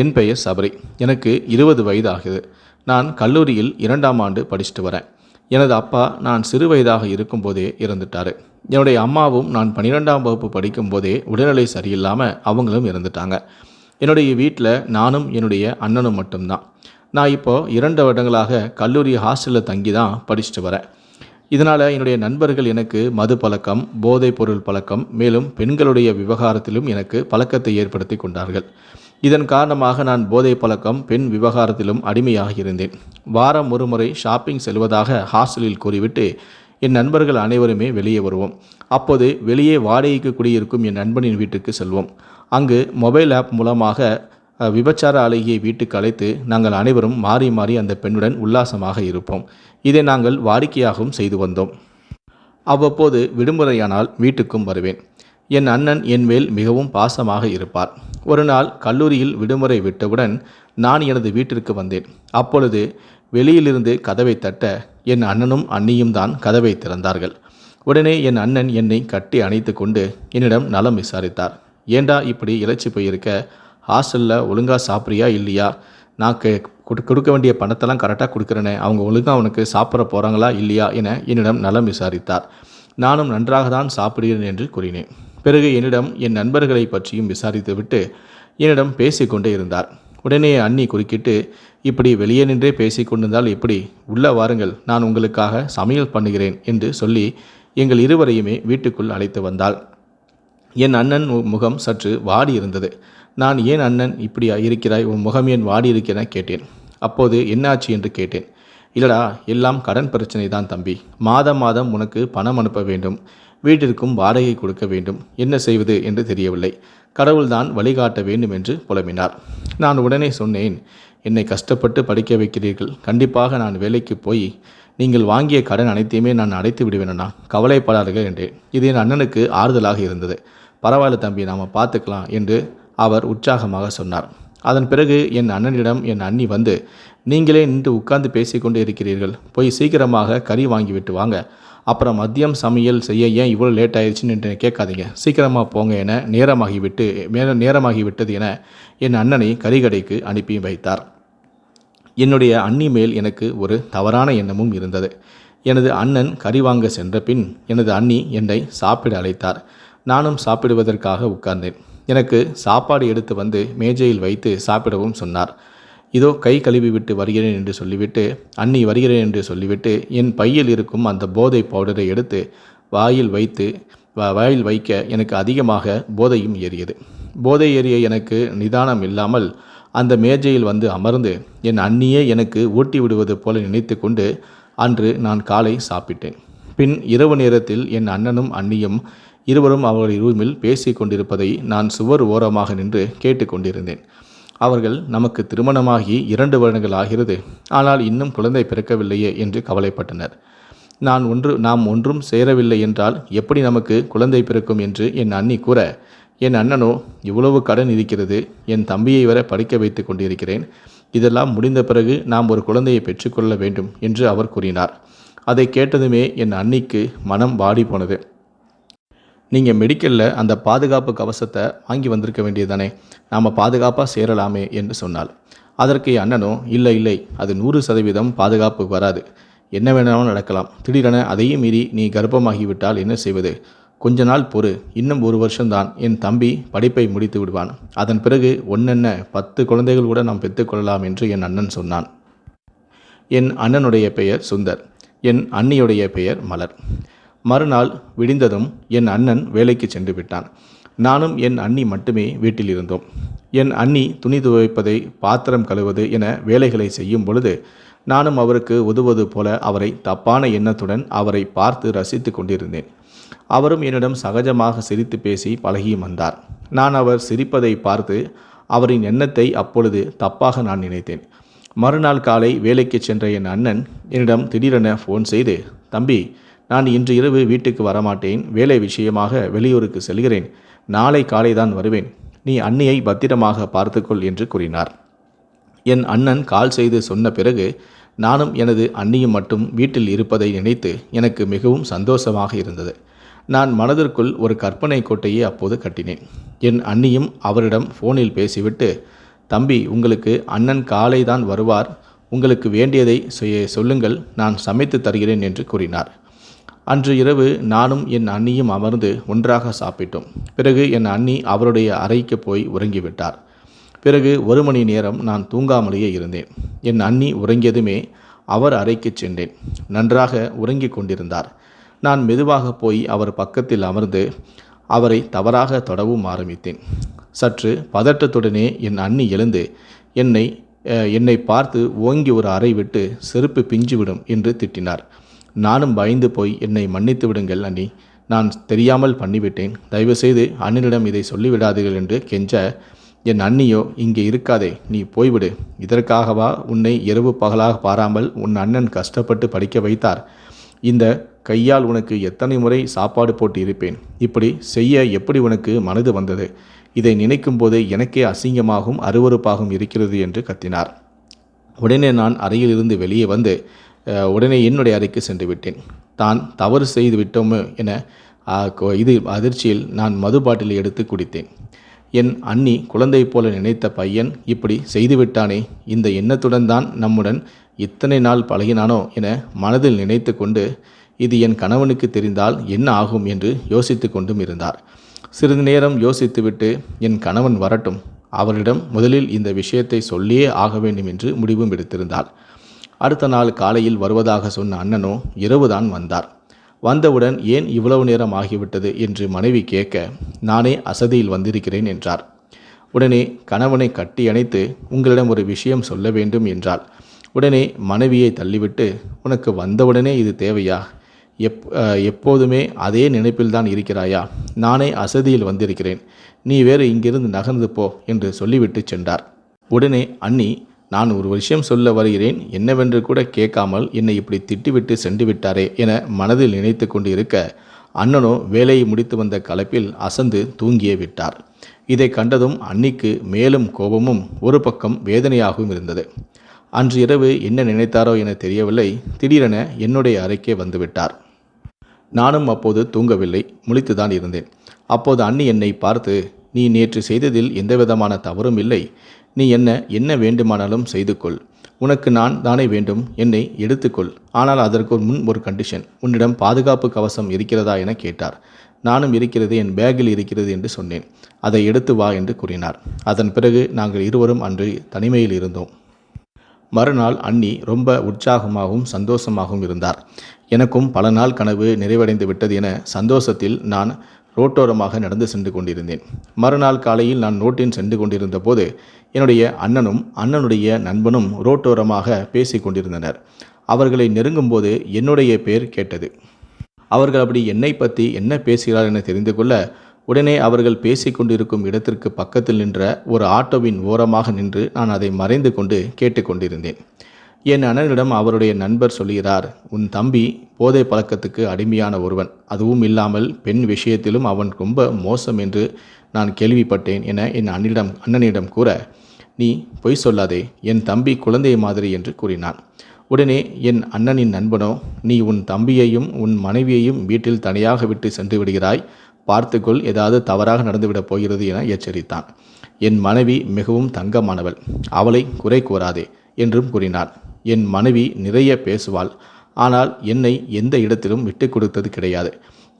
என் பெயர் சபரி. எனக்கு இருபது வயது ஆகுது நான் கல்லூரியில் இரண்டாம் ஆண்டு படிச்சுட்டு வரேன். எனது அப்பா நான் சிறு வயதாக இருக்கும்போதே இறந்துட்டார். என்னுடைய அம்மாவும் நான் பன்னிரெண்டாம் வகுப்பு படிக்கும்போதே உடல்நிலை சரியில்லாமல் அவங்களும் இறந்துட்டாங்க. என்னுடைய வீட்டில் நானும் என்னுடைய அண்ணனும் மட்டும்தான். நான் இப்போது இரண்டு வருடங்களாக கல்லூரி ஹாஸ்டலில் தங்கி தான் படிச்சுட்டு வரேன். இதனால் என்னுடைய நண்பர்கள் எனக்கு மது பழக்கம் போதைப் பொருள் பழக்கம் மேலும் பெண்களுடைய விவகாரத்திலும் எனக்கு பழக்கத்தை ஏற்படுத்தி கொண்டார்கள். இதன் காரணமாக நான் போதை பழக்கம் பெண் விவகாரத்திலும் அடிமையாக இருந்தேன். வாரம் ஒரு முறை ஷாப்பிங் செல்வதாக ஹாஸ்டலில் கூறிவிட்டு என் நண்பர்கள் அனைவருமே வெளியே வருவோம். அப்போது வெளியே வாடகைக்கு குடியிருக்கும் என் நண்பனின் வீட்டுக்கு செல்வோம். அங்கு மொபைல் ஆப் மூலமாக விபச்சார அழகியை வீட்டுக்கு அழைத்து நாங்கள் அனைவரும் மாறி மாறி அந்த பெண்ணுடன் உல்லாசமாக இருப்போம். இதை நாங்கள் வாடிக்கையாகவும் செய்து வந்தோம். அவ்வப்போது விடுமுறையானால் வீட்டுக்கும் வருவேன். என் அண்ணன் என் மேல் மிகவும் பாசமாக இருப்பார். ஒரு நாள் கல்லூரியில் விடுமுறை விட்டவுடன் நான் எனது வீட்டிற்கு வந்தேன். அப்பொழுது வெளியிலிருந்து கதவை தட்ட என் அண்ணனும் அண்ணியும் தான் கதவை திறந்தார்கள். உடனே என் அண்ணன் என்னை கட்டி அணைத்து கொண்டு என்னிடம் நலம் விசாரித்தார். ஏண்டா இப்படி இறைச்சி போயிருக்க? ஹாஸ்டலில் ஒழுங்காக சாப்பிட்றியா இல்லையா? நான் கே கொடுக்க வேண்டிய பணத்தெல்லாம் கரெக்டாக கொடுக்குறேனே. அவங்க ஒழுங்காக அவனுக்கு சாப்பிட போகிறாங்களா இல்லையா? என என்னிடம் நலம் விசாரித்தார். நானும் நன்றாக தான் சாப்பிடுகிறேன் என்று கூறினேன். பிறகு என்னிடம் என் நண்பர்களை பற்றியும் விசாரித்துவிட்டு என்னிடம் பேசிக்கொண்டே இருந்தார். உடனே அண்ணி குறுக்கிட்டு இப்படி வெளியே நின்றே பேசிக்கொண்டிருந்தால் எப்படி? உள்ள வாருங்கள் நான் உங்களுக்காக சமையல் பண்ணுகிறேன் என்று சொல்லி எங்கள் இருவரையுமே வீட்டுக்குள் அழைத்து வந்தாள். என் அண்ணன் முகம் சற்று வாடி இருந்தது நான் ஏன் அண்ணன் இப்படி இருக்கிறாய்? உன் முகம் ஏன் வாடி இருக்கிறேன் கேட்டேன். அப்போது என்னாச்சு? என்று கேட்டேன். இல்லடா எல்லாம் கடன் பிரச்சனை தான் தம்பி. மாதம் மாதம் உனக்கு பணம் அனுப்ப வேண்டும். வீட்டிற்கும் வாடகை கொடுக்க வேண்டும். என்ன செய்வது என்று தெரியவில்லை. கடவுள்தான் வழிகாட்ட வேண்டும் என்று புலம்பினார். நான் உடனே சொன்னேன் என்னை கஷ்டப்பட்டு படிக்க வைக்கிறீர்கள். கண்டிப்பாக நான் வேலைக்கு போய் நீங்கள் வாங்கிய கடன் அனைத்தையுமே நான் அடைத்து விடுவேனா கவலைப்படாதீர்கள் என்றேன். இது என் அண்ணனுக்கு ஆறுதலாக இருந்தது. பரவாயில்ல தம்பி நாம் பார்த்துக்கலாம் என்று அவர் உற்சாகமாக சொன்னார். அதன் பிறகு என் அண்ணனிடம் என் அண்ணி வந்து நீங்களே நின்று உட்கார்ந்து பேசிக்கொண்டு இருக்கிறீர்கள். போய் சீக்கிரமாக கறி வாங்கிவிட்டு வாங்க. அப்புறம் மதியம் சமையல் செய்ய ஏன் இவ்வளோ லேட் ஆயிடுச்சுன்னு என்று கேட்காதீங்க. சீக்கிரமாக போங்க என நேரமாகிவிட்டு மேல நேரமாகிவிட்டது என என் அண்ணனை கறிகடைக்கு அனுப்பி வைத்தார். என்னுடைய அண்ணி மேல் எனக்கு ஒரு தவறான எண்ணமும் இருந்தது. எனது அண்ணன் கறி வாங்க சென்ற பின் எனது அண்ணி என்னை சாப்பிட அழைத்தார். நானும் சாப்பிடுவதற்காக உட்கார்ந்தேன். எனக்கு சாப்பாடு எடுத்து வந்து மேஜையில் வைத்து சாப்பிடவும் சொன்னார். இதோ கை கழுவி விட்டு வருகிறேன் என்று சொல்லிவிட்டு அண்ணி வருகிறேன் என்று சொல்லிவிட்டு என் பையில் இருக்கும் அந்த போதை பவுடரை எடுத்து வாயில் வைத்து வாயில் வைக்க எனக்கு அதிகமாக போதையும் ஏறியது. போதை ஏறிய எனக்கு நிதானம் இல்லாமல் அந்த மேஜையில் வந்து அமர்ந்து என் அண்ணியே எனக்கு ஊட்டி விடுவது போல நினைத்து கொண்டு அன்று நான் காலை சாப்பிட்டேன். பின் இரவு நேரத்தில் என் அண்ணனும் அண்ணியும் இருவரும் அவர்கள் ரூமில் பேசிக் கொண்டிருப்பதை நான் சுவர் ஓரமாக நின்று கேட்டுக்கொண்டிருந்தேன் அவர்கள் நமக்கு திருமணமாகி இரண்டு வருடங்கள் ஆகிறது ஆனால் இன்னும் குழந்தை பிறக்கவில்லையே என்று கவலைப்பட்டனர். நான் ஒன்று நாம் ஒன்றும் சேரவில்லை என்றால் எப்படி நமக்கு குழந்தை பிறக்கும் என்று என் அண்ணி கூற என் அண்ணனோ இவ்வளவு கடன் இருக்கிறது என் தம்பியை வர படிக்க வைத்து கொண்டிருக்கிறேன். இதெல்லாம் முடிந்த பிறகு நாம் ஒரு குழந்தையை பெற்றுக்கொள்ள வேண்டும் என்று அவர் கூறினார். அதை கேட்டதுமே என் அண்ணிக்கு மனம் வாடி போனது நீங்கள் மெடிக்கலில் அந்த பாதுகாப்பு கவசத்தை வாங்கி வந்திருக்க வேண்டியதானே நாம் பாதுகாப்பாக சேரலாமே என்று சொன்னாள். அதற்கு அண்ணனும் இல்லை இல்லை அது நூறு சதவீதம் பாதுகாப்பு வராது. என்ன வேணாலும் நடக்கலாம். திடீரென அதையும் மீறி நீ கர்ப்பமாகிவிட்டால் என்ன செய்வது? கொஞ்ச நாள் பொறு. இன்னும் ஒரு வருஷம்தான். என் தம்பி படிப்பை முடித்து விடுவான். அதன் பிறகு ஒன்னென்ன பத்து குழந்தைகள் கூட நாம் பெற்றுக்கொள்ளலாம் என்று என் அண்ணன் சொன்னான். என் அண்ணனுடைய பெயர் சுந்தர். என் அண்ணியுடைய பெயர் மலர். மறுநாள் விடிந்ததும் என் அண்ணன் வேலைக்கு சென்று விட்டான் நானும் என் அண்ணி மட்டுமே வீட்டில் இருந்தோம் என் அண்ணி துணி துவைப்பதை பாத்திரம் கழுவது என வேலைகளை செய்யும் பொழுது நானும் அவருக்கு உதுவது போல அவரை தப்பான எண்ணத்துடன் அவரை பார்த்து ரசித்து கொண்டிருந்தேன். அவரும் என்னிடம் சகஜமாக சிரித்து பேசி பழகியும் வந்தார். நான் அவர் சிரிப்பதை பார்த்து அவரின் எண்ணத்தை அப்பொழுது தப்பாக நான் நினைத்தேன். மறுநாள் காலை வேலைக்கு சென்ற என் அண்ணன் என்னிடம் திடீரென ஃபோன் செய்து தம்பி நான் இன்று இரவு வீட்டுக்கு வரமாட்டேன். வேலை விஷயமாக வெளியூருக்கு செல்கிறேன். நாளை காலை தான் வருவேன். நீ அண்ணியை பத்திரமாக பார்த்துக்கொள் என்று கூறினார். என் அண்ணன் கால் செய்து சொன்ன பிறகு நானும் எனது அண்ணியும் மட்டும் வீட்டில் இருப்பதை நினைத்து எனக்கு மிகவும் சந்தோஷமாக இருந்தது. நான் மனதிற்குள் ஒரு கற்பனை கோட்டையை அப்போது கட்டினேன். என் அண்ணியும் அவரிடம் ஃபோனில் பேசிவிட்டு தம்பி உங்களுக்கு அண்ணன் காலை தான் வருவார். உங்களுக்கு வேண்டியதை செய்ய சொல்லுங்கள். நான் சமைத்து தருகிறேன் என்று கூறினார். அன்று இரவு நானும் என் அண்ணியும் அமர்ந்து ஒன்றாக சாப்பிட்டோம். பிறகு என் அண்ணி அவருடைய அறைக்கு போய் உறங்கிவிட்டார். பிறகு ஒரு மணி நேரம் நான் தூங்காமலேயே இருந்தேன். என் அண்ணி உறங்கியதுமே அவர் அறைக்கு சென்றேன். நன்றாக உறங்கிக் கொண்டிருந்தார். நான் மெதுவாக போய் அவர் பக்கத்தில் அமர்ந்து அவரை தவறாக தொடவும் ஆரம்பித்தேன். சற்று பதட்டத்துடனே என் அண்ணி எழுந்து என்னை என்னை பார்த்து ஓங்கி ஒரு அறை விட்டு செருப்பு பிஞ்சுவிடும் என்று திட்டினார். நானும் பயந்து போய் என்னை மன்னித்து விடுங்கள் அண்ணி. நான் தெரியாமல் பண்ணிவிட்டேன். தயவுசெய்து அண்ணனிடம் இதை சொல்லிவிடாதீர்கள் என்று கெஞ்ச என் அண்ணியோ இங்கே இருக்காதே நீ போய்விடு. இதற்காகவா உன்னை இரவு பகலாக பாராமல் உன் அண்ணன் கஷ்டப்பட்டு படிக்க வைத்தார்? இந்த கையால் உனக்கு எத்தனை முறை சாப்பாடு போட்டு இருப்பேன்? இப்படி செய்ய எப்படி உனக்கு மனது வந்தது? இதை நினைக்கும் போது எனக்கே அசிங்கமாகவும் அருவருப்பாகவும் இருக்கிறது என்று கத்தினார். உடனே நான் அறையிலிருந்து வெளியே வந்து உடனே என்னுடைய அறைக்கு சென்று விட்டேன். தான் தவறு செய்து விட்டோமோ என இது அதிர்ச்சியில் நான் மது பாட்டிலை எடுத்து குடித்தேன். என் அண்ணி குழந்தை போல நினைத்த பையன் இப்படி செய்துவிட்டானே இந்த எண்ணத்துடன் தான் நம்முடன் இத்தனை நாள் பழகினானோ என மனதில் நினைத்து கொண்டு இது என் கணவனுக்கு தெரிந்தால் என்ன ஆகும் என்று யோசித்து கொண்டும் இருந்தார். சிறிது நேரம் யோசித்துவிட்டு என் கணவன் வரட்டும். அவரிடம் முதலில் இந்த விஷயத்தை சொல்லியே ஆக வேண்டும் என்று முடிவும் எடுத்திருந்தாள் அடுத்த நாள் காலையில் வருவதாக சொன்ன அண்ணனோ இரவுதான் வந்தார். வந்தவுடன் ஏன் இவ்வளவு நேரம் ஆகிவிட்டது என்று மனைவி கேட்க நானே அசதியில் வந்திருக்கிறேன் என்றார். உடனே கணவனை கட்டி அணைத்து உங்களிடம் ஒரு விஷயம் சொல்ல வேண்டும் என்றாள். உடனே மனைவியை தள்ளிவிட்டு உனக்கு வந்தவுடனே இது தேவையா? எப் எப்போதுமே அதே நினைப்பில்தான் இருக்கிறாயா? நானே அசதியில் வந்திருக்கிறேன். நீ வேறு இங்கிருந்து நகர்ந்து போ என்று சொல்லிவிட்டு சென்றார். உடனே அண்ணி நான் ஒரு விஷயம் சொல்ல வருகிறேன் என்னவென்று கூட கேட்காமல் என்னை இப்படி திட்டிவிட்டு சென்று விட்டாரே என மனதில் நினைத்து கொண்டு இருக்க அண்ணனோ வேலையை முடித்து வந்த கலப்பில் அசந்து தூங்கியே விட்டார். இதை கண்டதும் அன்னிக்கு மேலும் கோபமும் ஒரு பக்கம் வேதனையாகவும் இருந்தது. அன்று இரவு என்ன நினைத்தாரோ என தெரியவில்லை திடீரென என்னுடைய அறைக்கே வந்துவிட்டார் நானும் அப்போது தூங்கவில்லை முழித்துதான் இருந்தேன். அப்போது அண்ணி என்னை பார்த்து நீ நேற்று செய்ததில் எந்தவிதமான தவறும் இல்லை. நீ என்ன என்ன வேண்டுமானாலும் செய்து கொள் உனக்கு நான் தானே வேண்டும். என்னை எடுத்துக்கொள். ஆனால் அதற்கு முன் ஒரு கண்டிஷன் உன்னிடம் பாதுகாப்பு கவசம் இருக்கிறதா என கேட்டார். நானும் இருக்கிறது என் பேக்கில் இருக்கிறது என்று சொன்னேன். அதை எடுத்து வா என்று கூறினார். அதன் பிறகு நாங்கள் இருவரும் அன்று தனிமையில் இருந்தோம். மறுநாள் அண்ணி ரொம்ப உற்சாகமாகவும் சந்தோஷமாகவும் இருந்தார். எனக்கும் பல நாள் கனவு நிறைவடைந்து விட்டது என சந்தோஷத்தில் நான் ரோட்டோரமாக நடந்து சென்று கொண்டிருந்தேன். மறுநாள் காலையில் நான் நோட்டின் சென்று கொண்டிருந்த போது என்னுடைய அண்ணனும் அண்ணனுடைய நண்பனும் ரோட்டோரமாக பேசிக் கொண்டிருந்தனர். அவர்களை நெருங்கும்போது என்னுடைய பேர் கேட்டது. அவர்கள் அப்படி என்னை பற்றி என்ன பேசுகிறார் என தெரிந்து கொள்ள உடனே அவர்கள் பேசிக்கொண்டிருக்கும் இடத்திற்கு பக்கத்தில் நின்ற ஒரு ஆட்டோவின் ஓரமாக நின்று நான் அதை மறைந்து கொண்டு கேட்டுக்கொண்டிருந்தேன் என் அண்ணனிடம் அவருடைய நண்பர் சொல்கிறார் உன் தம்பி போதை பழக்கத்துக்கு அடிமையான ஒருவன். அதுவும் இல்லாமல் பெண் விஷயத்திலும் அவன் ரொம்ப மோசம் என்று நான் கேள்விப்பட்டேன் என என் அண்ணனிடம் அண்ணனிடம் கூற நீ பொய் சொல்லாதே. என் தம்பி குழந்தை மாதிரி என்று கூறினான். உடனே என் அண்ணனின் நண்பனோ நீ உன் தம்பியையும் உன் மனைவியையும் வீட்டில் தனியாக விட்டு சென்று விடுகிறாய். பார்த்துக்கொள் ஏதாவது தவறாக நடந்துவிடப் போகிறது என எச்சரித்தான். என் மனைவி மிகவும் தங்கமானவள். அவளை குறை கூறாதே என்றும் கூறினார் என் மனைவி நிறைய பேசுவாள். ஆனால் என்னை எந்த இடத்திலும் விட்டு கொடுத்தது கிடையாது.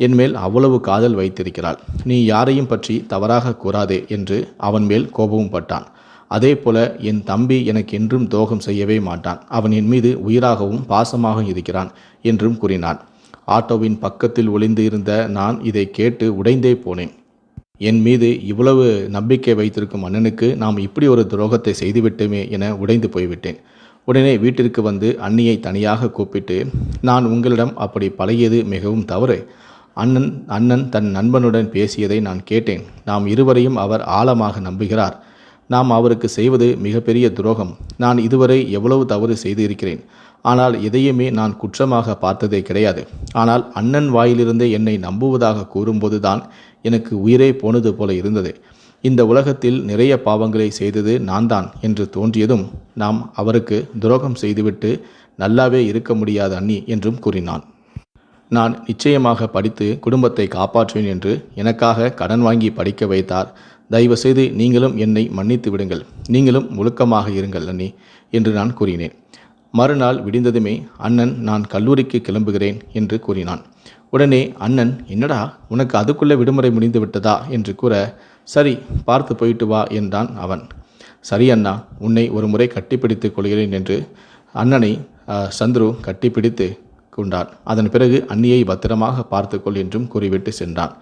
என் மேல் அவ்வளவு காதல் வைத்திருக்கிறாள். நீ யாரையும் பற்றி தவறாக கூறாதே என்று அவன் மேல் கோபமும் பட்டான். அதே போல என் தம்பி எனக்கு என்றும் துரோகம் செய்யவே மாட்டான். அவன் என் மீது உயிராகவும் பாசமாகவும் இருக்கிறான் என்றும் கூறினான். ஆட்டோவின் பக்கத்தில் ஒளிந்து இருந்த நான் இதை கேட்டு உடைந்தே போனேன். என் மீது இவ்வளவு நம்பிக்கை வைத்திருக்கும் அண்ணனுக்கு நாம் இப்படி ஒரு துரோகத்தை செய்துவிட்டோமே என உடைந்து போய்விட்டேன். உடனே வீட்டிற்கு வந்து அண்ணியை தனியாக கூப்பிட்டு நான் உங்களிடம் அப்படி பழகியது மிகவும் தவறு. அண்ணன் அண்ணன் தன் நண்பனுடன் பேசியதை நான் கேட்டேன். நாம் இருவரையும் அவர் ஆழமாக நம்புகிறார். நாம் அவருக்கு செய்வது மிகப்பெரிய துரோகம். நான் இதுவரை எவ்வளவு தவறு செய்து இருக்கிறேன் ஆனால் எதையுமே நான் குற்றமாக பார்த்ததே கிடையாது. ஆனால் அண்ணன் வாயிலிருந்தே என்னை நம்புவதாக கூறும்போதுதான் எனக்கு உயிரே போனது போல இருந்தது. இந்த உலகத்தில் நிறைய பாவங்களை செய்தது நான் தான் என்று தோன்றியதும் நாம் அவருக்கு துரோகம் செய்துவிட்டு நல்லாவே இருக்க முடியாத அண்ணி என்றும் கூறினான். நான் நிச்சயமாக படித்து குடும்பத்தை காப்பாற்றுவேன் என்று எனக்காக கடன் வாங்கி படிக்க வைத்தார். தயவு செய்து நீங்களும் என்னை மன்னித்து விடுங்கள். நீங்களும் ஒழுக்கமாக இருங்கள் அண்ணி என்று நான் கூறினேன். மறுநாள் விடிந்ததுமே அண்ணன் நான் கல்லூரிக்கு கிளம்புகிறேன் என்று கூறினான். உடனே அண்ணன் என்னடா உனக்கு அதுக்குள்ளே விடுமுறை முடிந்து விட்டதா? என்று கூற சரி பார்த்து போயிட்டு வா என்றான் அவன். சரி அண்ணா உன்னை ஒரு முறை கட்டிப்பிடித்துக் கொள்கிறேன் என்று அண்ணனை சந்துரு கட்டிப்பிடித்து கொண்டான். அதன் பிறகு அண்ணியை பத்திரமாக பார்த்துக்கொள் என்றும் கூறிவிட்டு சென்றான்.